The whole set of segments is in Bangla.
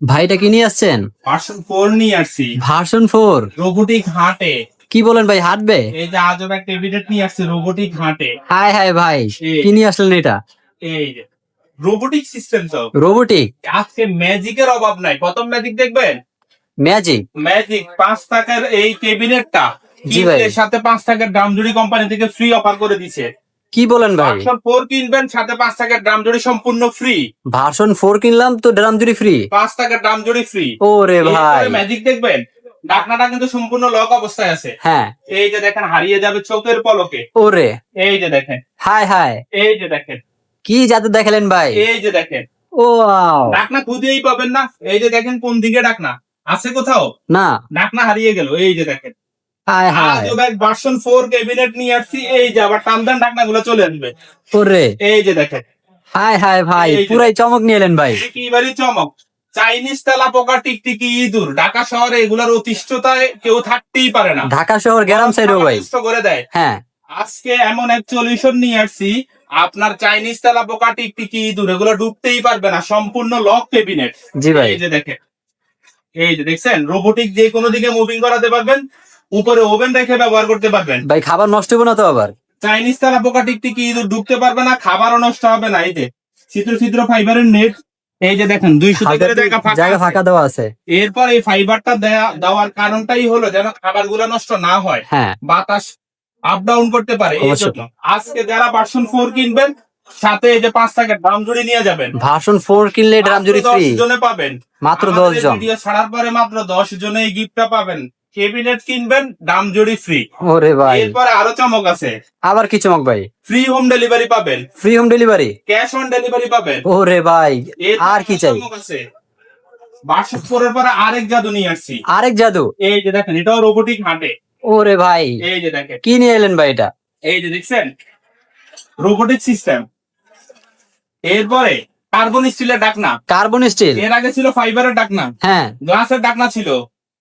ভাইটা কি নিয়ে আসছেন? ভার্সন ফোর নিয়ে আসছি। ভার্সন ফোর রোবোটিক হাটে। কি বলেন ভাই হাঁটবে? এই যে আজব একটা এভিডেন্ট নিয়ে আসছে রোবোটিক হাটে। হাই হাই ভাই। কি নিয়ে আসলেন এটা? এই যে। রোবোটিক সিস্টেম তো রোবোটিক আজকে ম্যাজিকের অভাব নাই। প্রথম ম্যাজিক দেখবেন? ম্যাজিক ম্যাজিক পাঁচ টাকার এই ক্যাবিনেটটা সাথে পাঁচ টাকার ড্রামজুড়ি কোম্পানি থেকে ফ্রি অফার করে দিছে। কি বলেন ভাই? ভার্সন ফোর কিনবেন সাথে পাঁচ টাকার ড্রামজুড়ি সম্পূর্ণ ফ্রি ভার্সন ফোর কিনলাম তো ড্রাম জুড়ি ফ্রি পাঁচ টাকার ড্রামজুড়ি ফ্রি ও রে ভাই। ম্যাজিক দেখবেন ডাকনাটা কিন্তু সম্পূর্ণ লক অবস্থায় আছে। হ্যাঁ। এই যে দেখেন হারিয়ে যাবে চোখের পলকে। ওরে। এই যে দেখেন। হাই হাই এই যে দেখেন। কি জাদু দেখালেন ভাই? এই যে দেখেন। ও ডাকনা খুঁজেই পাবেন না। এই যে দেখেন কোন দিকে ডাকনা? আছে কোথাও? না। ডাকনা হারিয়ে গেল। এই যে দেখেন। ভার্সন ক্যাবিনেট নিয়ে আসছি এই যে আবার টানদান চলে আসবে। ওরে। এই যে দেখেন। হাই হাই ভাই পুরাই চমক নিয়ে এলেন ভাই। চমক। চাইনিজ তেলা পোকা টিকটিকি ইঁদুর। ঢাকা শহরে এগুলার অতিষ্ঠতায় কেউ থাকতেই পারে না। ঢাকা শহর গ্রাম সাইডও ভাই। করে দেয়। হ্যাঁ। আজকে এমন এক সলিউশন নিয়ে আসছি আপনার চাইনিজ তেলা পোকা টিকটিকি ইঁদুর এগুলো ডুবতেই পারবে না। সম্পূর্ণ লক ক্যাবিনেট জি ভাই। এই যে দেখেন। এই যে দেখছেন? রোবোটিক যে কোনো দিকে মুভিং করাতে পারবেন। উপরে ওভেন রেখে ব্যবহার করতে পারবেন। ভাই খাবার নষ্ট হবে না তো আবার? চাইনিজ তেলা পোকা টিকটিকি ইঁদুর ঢুকতে পারবে না খাবারও নষ্ট হবে না এই যে ছিদ্র ছিদ্র ফাইবারের নেট এই যে দেখেন জায়গা ফাঁকা জায়গা ফাঁকা দেওয়া আছে। এরপর এই ফাইবারটা দেওয়ার কারণটাই হলো যেন খাবারগুলো নষ্ট না হয়। হ্যাঁ। বাতাস আপ ডাউন করতে পারে এই জন্য। আজকে যারা ভার্সন ফোর কিনবেন সাথে এই যে পাঁচ টাকার দাম জুড়ে নিয়ে যাবেন। ভার্সন ফোর কিনলে ড্রাম জুড়ি ফ্রি 10 জনে পাবেন। মাত্র দশ জন। ভিডিও ছাড়ার পরে মাত্র দশ জনে এই গিফটটা পাবেন। ক্যাবিনেট কিনবেন দাম জুড়ি ফ্রি ওরে ভাই। এরপরে আরও চমক আছে। আবার কি চমক ভাই? ফ্রি হোম ডেলিভারি পাবেন। Free home delivery cash on delivery পাবেন। ওরে ভাই আর কি চাই? চমক আছে। ফোর পরে আরেক জাদু নিয়ে আসছি। আরেক জাদু? এই যে দেখেন এটাও রোবোটিক হাঁটে। ওরে ভাই এই যে দেখেন। কি নিয়ে এলেন ভাই এটা? এই যে দেখছেন? রোবোটিক সিস্টেম এরপরে কার্বন স্টিলের ডাকনা। কার্বন স্টিল এর আগে ছিল ফাইবারের ডাকনা। হ্যাঁ। গ্লাসের ডাকনা ছিল।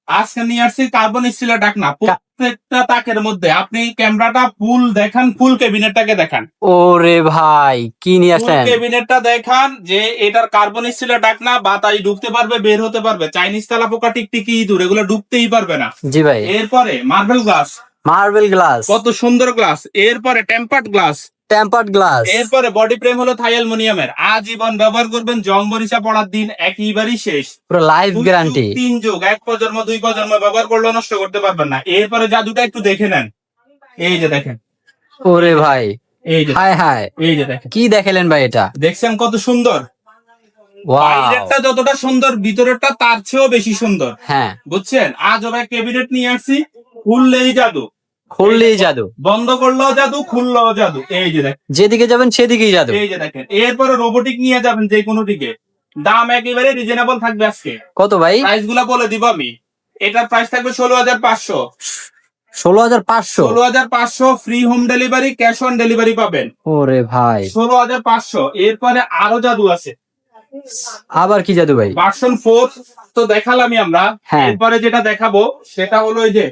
আজকে নিয়ে আসছি কার্বন স্টিলের ডাকনা। প্রত্যেকটা তাকের মধ্যে আপনি ক্যামেরাটা ফুল দেখান ফুল ক্যাবিনেটটাকে দেখান। ওরে ভাই কি নিয়ে ফুল আসলেন ক্যাবিনেটটা দেখান যে এটার কার্বন স্টিলের ডাকনা বাতাস ঢুকতে পারবে বের হতে পারবে। চাইনিজ তালা পোকা টিকটিকি ইঁদুর এগুলো ঢুকতেই পারবে না। জি ভাই। এরপরে মার্বেল গ্লাস মার্বেল গ্লাস কত সুন্দর গ্লাস এরপরে টেম্পার্ড গ্লাস টেম্পার্ড গ্লাস এরপরে বডি ফ্রেম হলো থাই অ্যালুমিনিয়ামের আজীবন ব্যবহার করবেন জং মরিচা পড়ার দিন একইবারই শেষ। পুরো লাইফ গ্যারান্টি তিন যুগ এক প্রজন্ম দুই প্রজন্ম ব্যবহার করলেও নষ্ট করতে পারবেন না। এরপরে জাদুটা একটু দেখে নেন। এই যে দেখেন। ওরে ভাই। এই যে হাই হাই এই যে দেখেন। কি দেখালেন ভাই এটা? দেখছেন কত সুন্দর? বাইরেরটা যতটা সুন্দর ভিতরেরটা তার চেয়েও বেশি সুন্দর। হ্যাঁ। বুঝছেন? আজ ওরা ক্যাবিনেট নিয়ে আসছি খুললেই জাদু। খুললেই জাদু। বন্ধ করলেও জাদু খুললেও জাদু। এই যে দেখেন। যেদিকে যাবেন সেদিকেই জাদু। এই যে দেখেন। এরপরে রোবোটিক নিয়ে যাবেন যে কোনো দিকে। দাম একেবারে রিজনেবল থাকবে আজকে। কত ভাই? প্রাইসগুলা বলে দিব আমি। এটার প্রাইস থাকবে ষোলো হাজার পাঁচশো। ষোলো হাজার পাঁচশো? ষোলো হাজার পাঁচশো free home delivery cash on delivery পাবেন। ওরে ভাই। ষোলো হাজার পাঁচশো। এরপরে আরও জাদু আছে। আবার কি জাদু ভাই? ভার্সন ফোর তো দেখালামই আমরা। হ্যাঁ। এরপরে যেটা দেখাবো সেটা হলো এই যে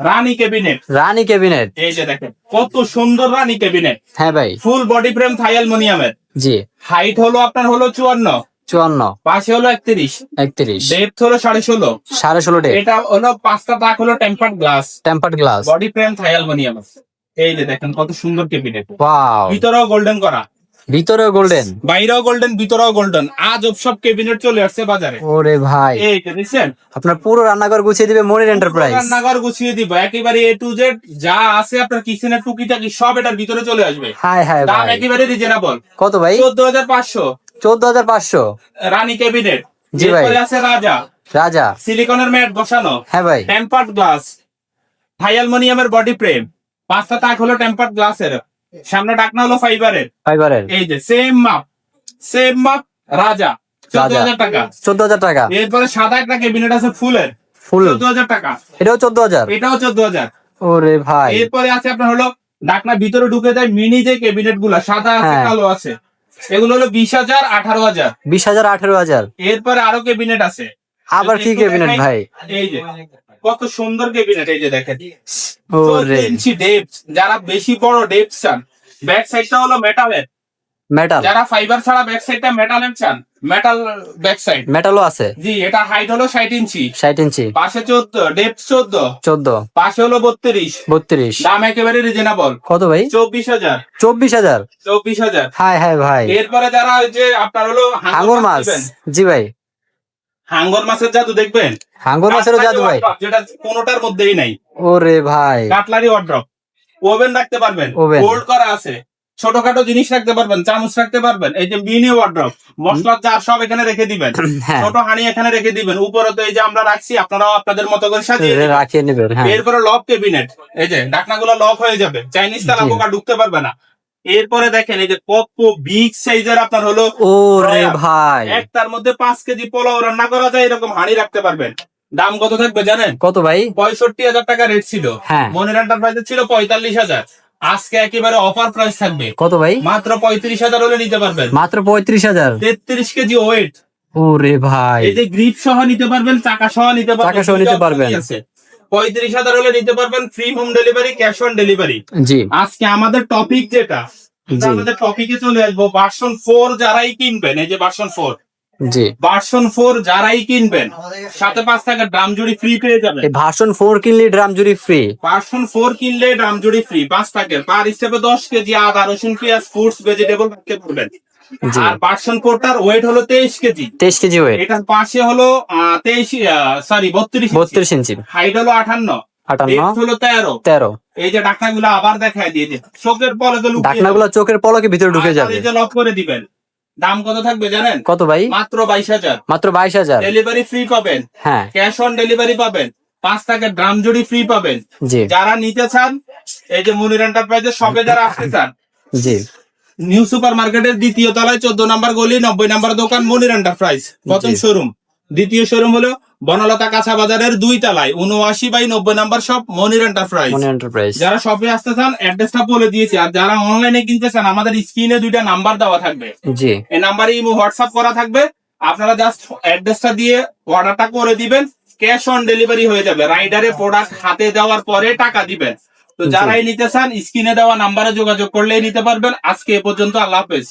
রানী ক্যাবিনেট। রানী ক্যাবিনেট। এই যে দেখেন কত সুন্দর রানী ক্যাবিনেট। হ্যাঁ ভাই। ফুল বডি ফ্রেম থাই অ্যালুমিনিয়ামের। জি। হাইট হলো আপনার হলো চুয়ান্ন। চুয়ান্ন। পাশে হলো একত্রিশ। একত্রিশ। ডেপথ হলো সাড়ে ষোলো। সাড়ে ষোলো ডে এটা হলো পাঁচটা তাক হলো tempered glass tempered glass body frame Thai aluminium এই যে দেখেন কত সুন্দর ক্যাবিনেট। ভিতরেও গোল্ডেন করা। ভিতরেও গোল্ডেন বাইরেও গোল্ডেন ভিতরেও গোল্ডেন আজ সব ক্যাবিনেট চলে আসছে বাজারে। ওরে ভাই। এই যে দেখছেন? আপনার পুরো রান্নাঘর গুছিয়ে দিবে মনির এন্টারপ্রাইজ রান্নাঘর গুছিয়ে দিব। একেবারে এ টু জেড যা আছে আপনার কিচেনের টুকিটাকি সব এটার ভিতরে চলে আসবে। হাই হাই দাম একেবারে রিজনেবল কত ভাই? চোদ্দ হাজার পাঁচশো। চোদ্দ হাজার পাঁচশো? রানী ক্যাবিনেট জি ভাই। আছে রাজা। রাজা। সিলিকনের ম্যাট বসানো। হ্যাঁ ভাই। টেম্পার্ড গ্লাস থাই অ্যালুমিনিয়ামের বডি ফ্রেম পাঁচটা তাক হলো টেম্পার্ড গ্লাসের সামনে ডাকনা হলো ফাইবারের? ফাইবারের। এই যে সেম মাপ সেম মাপ রাজা চোদ্দ হাজার টাকা। চোদ্দ হাজার টাকা। এরপরে সাদা একটা ক্যাবিনেট আছে ফুলের। ফুল। চোদ্দ হাজার টাকা। এটাও চোদ্দ হাজার এটাও চোদ্দ হাজার ওরে ভাই। এরপরে আছে আপনার হলো ডাকনা ভিতরে ঢুকে যায় মিনি যে ক্যাবিনেটগুলা সাদা আছে হ্যাঁ। কালো আছে। এগুলো হলো বিশ হাজার আঠারো হাজার। বিশ হাজার আঠারো হাজার। এরপরে আরও ক্যাবিনেট আছে। আবার কি ক্যাবিনেট ভাই? এই যে। কত সুন্দর ক্যাবিনেট এই যে দেখেন। ইঞ্চি ডেপথ যারা বেশি বড় ডেপথ চান ব্যাক সাইডটা হলো মেটালের মেটাল যারা ফাইবার ছাড়া ব্যাক সাইডটা মেটালের চান মেটাল ব্যাক সাইড মেটালও আছে? জি এটা হাইট হলো ষাট ইঞ্চি। ষাট ইঞ্চি। পাশে চোদ্দ ডেপথ চোদ্দ। চোদ্দ। পাশে হলো বত্রিশ। বত্রিশ। দাম একেবারে রিজনেবল কত ভাই? চব্বিশ হাজার। চব্বিশ হাজার? চব্বিশ হাজার। হাই হাই ভাই। এরপরে যারা ওই যে আপনার হলো হাঙ্গর মাছ জি ভাই। হাঙ্গর মাছের জাদু দেখবেন? হাঙ্গর মাছেরও জাদু ভাই। যেটা কোনোটার মধ্যেই নাই। ওরে ভাই। কাটলারি ওয়ার্ড্রপ ওভেন রাখতে পারবেন। হোল্ড করা আছে। ছোটখাটো জিনিস রাখতে পারবেন চামচ রাখতে পারবেন। এই যে মিনি ওয়ার্ড্রপ মশলার জার সব এখানে রেখে দিবেন। হ্যাঁ। ছোট হাঁড়ি এখানে রেখে দিবেন। উপরে তো এই যে আমরা রাখছি আপনারাও আপনাদের মতো করে সাজিয়ে রাখিয়ে নেবেন হ্যাঁ। এরপরে লক কেবিনেট এই যে ডাকনাগুলো লক হয়ে যাবে। চাইনিজ তালা। পোকা ঢুকতে পারবে না। এরপরে দেখেন এই যে কত বিগ সাইজের আপনার হলো ওরে Royal। ভাই। একটার মধ্যে পাঁচ কেজি পোলাও রান্না করা যায় এরকম হাঁড়ি রাখতে পারবেন। দাম কত থাকবে জানেন? কত ভাই? পঁয়ষট্টি হাজার টাকা রেট ছিল। হ্যাঁ। মনের এন্টারপ্রাইজে ছিল পঁয়তাল্লিশ হাজার। আজকে একেবারে অফার প্রাইস থাকবে। কত ভাই? মাত্র পঁয়ত্রিশ হাজার হলে নিতে পারবেন। মাত্র পঁয়ত্রিশ হাজার। তেত্রিশ কেজি ওয়েট ওরে ভাই। এই যে গ্রিপ সহ নিতে পারবেন চাকা সহ নিতে পারবেন চাকা সহ নিতে পারবেন। পঁয়ত্রিশ হাজার হলে নিতে পারবেন free home delivery cash on delivery জি। আজকে আমাদের টপিক যেটা আমাদের টপিকে চলে আসব ভার্সন ফোর যারাই কিনবেন এই যে ভার্সন ফোর জি। ভার্সন ফোর যারাই কিনবেন সাথে পাঁচ টাকা ড্রাম জুড়ি ফ্রি পেয়ে যাবেন। ভার্সন ফোর কিনলে ড্রাম জুড়ি ফ্রি ভার্সন ফোর কিনলে ড্রাম জুড়ি ফ্রি পাঁচ টাকার পার স্টেপে দশ কেজি আদা রসুন পেঁয়াজ ফ্রুটস ভেজিটেবল রাখতে পারবেন। আর ভার্সন ফোরটার ওয়েট হলো তেইশ কেজি। তেইশ কেজি ওয়েট এটার পাশে হলো তেইশ সরি বত্রিশ বত্রিশ ইঞ্চি। হাইট হলো আঠান্ন। আটান্ন হলো তেরো। তেরো। এই যে আবার দেখায় দিয়ে দিন। চোখের পলকে চোখের পলকে ভিতরে ঢুকে যাবে। এই যে লক করে দিবেন। দাম কত থাকবে জানেন? কত ভাই? মাত্র বাইশ হাজার। মাত্র বাইশ হাজার। ডেলিভারি ফ্রি পাবেন। হ্যাঁ। ক্যাশ অন ডেলিভারি পাবেন। পাঁচ টাকার ড্রাম জুড়ি ফ্রি পাবেন। যারা নিতে চান এই যে মুনির এন্টারপ্রাইজের শপে যারা আসতে চান জি। নিউ সুপার মার্কেটের দ্বিতীয় তলায় চোদ্দ নম্বর গলি নব্বই নম্বর দোকান মনির এন্টারপ্রাইজ প্রথম শোরুম দ্বিতীয় শোরুম হলো বনলতা কাঁচা বাজারের দুই তলায় উনআশি বাই নব্বই নম্বর শপ মনির এন্টারপ্রাইজ এন্টারপ্রাইজ যারা শপে আসতে চান অ্যাড্রেসটা বলে দিয়েছি। আর যারা অনলাইনে কিনতে চান আমাদের স্ক্রিনে দুইটা নাম্বার দেওয়া থাকবে। জি। এই নাম্বারে ইমো হোয়াটসঅ্যাপ করা থাকবে। আপনারা জাস্ট অ্যাড্রেসটা দিয়ে অর্ডারটা করে দিবেন। ক্যাশ অন ডেলিভারি হয়ে যাবে। রাইডারে প্রোডাক্ট হাতে দেওয়ার পরে টাকা দিবেন। তো। যারাই নিতে চান স্ক্রিনে দেওয়া নাম্বারে যোগাযোগ করলেই নিতে পারবেন আজকে এ পর্যন্ত আল্লাহ হাফেজ